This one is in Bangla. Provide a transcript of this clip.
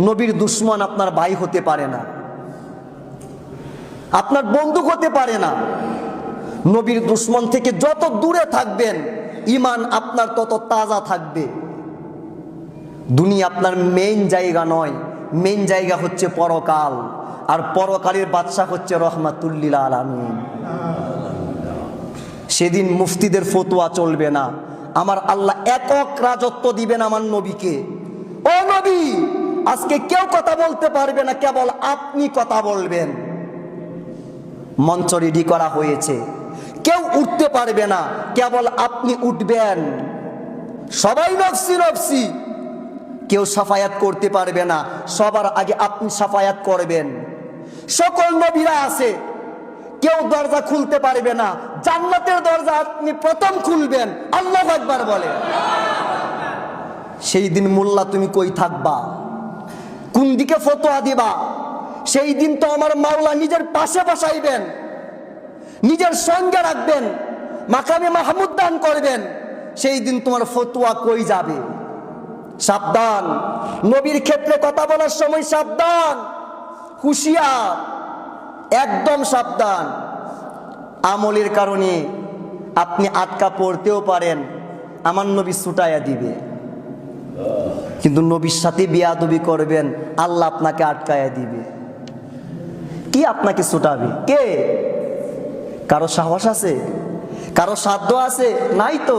নবীর দুশ্মন আপনার ভাই হতে পারে না। আপনার বন্ধু হতে পারে না। নবীর দুশ্মন থেকে যত দূরে থাকবেন ইমান আপনার তত তাজা থাকবে। দুনিয়া আপনার মেইন জায়গা নয়। মেইন জায়গা হচ্ছে পরকাল। আর পরকালের বাদশাহ হচ্ছে রহমাতুল্লিল আলমিন। সেদিন মুফতিদের ফতোয়া চলবে না। আমার আল্লাহ একক রাজত্ব দিবেন আমার নবীকে। আজকে কেউ কথা বলতে পারবে না, কেবল আপনি কথা বলবেন। মঞ্চ রেডি করা হয়েছে। কেউ উঠতে পারবে না, কেবল আপনি উঠবেন। সবাই নফসি নফসি। কেউ সাফায়াত করতে পারবে না, সবার আগে আপনি সাফায়াত করবেন। সকল নবীরা আছে, কেউ দরজা খুলতে পারবে না, জান্নাতের দরজা আপনি প্রথম খুলবেন, আল্লাহ একবার বলে। সেই দিন মোল্লা তুমি কই থাকবা? কোন দিকে ফতোয়া দিবা? সেই দিন তো আমার মাওলা নিজের পাশে বসাইবেন, নিজের সঙ্গে রাখবেন, মাকামে মাহমুদ দান করবেন। সেই দিন তোমার ফতুয়া কই যাবে? সাবধান। নবীর ক্ষেত্রে কথা বলার সময় সাবধান, হুশিয়ার, একদম সাবধান। আমলের কারণে আপনি আটকা পড়তেও পারেন, আমার নবী ছুটাইয়া দিবে। কিন্তু নবীর সাথে বিয়াদবি করবেন, আল্লাহ আপনাকে আটকায়া দিবে। কি আপনাকে ছুটাবে? কে? কারও সাহস আছে? কারও সাধ্য আছে? নাই তো।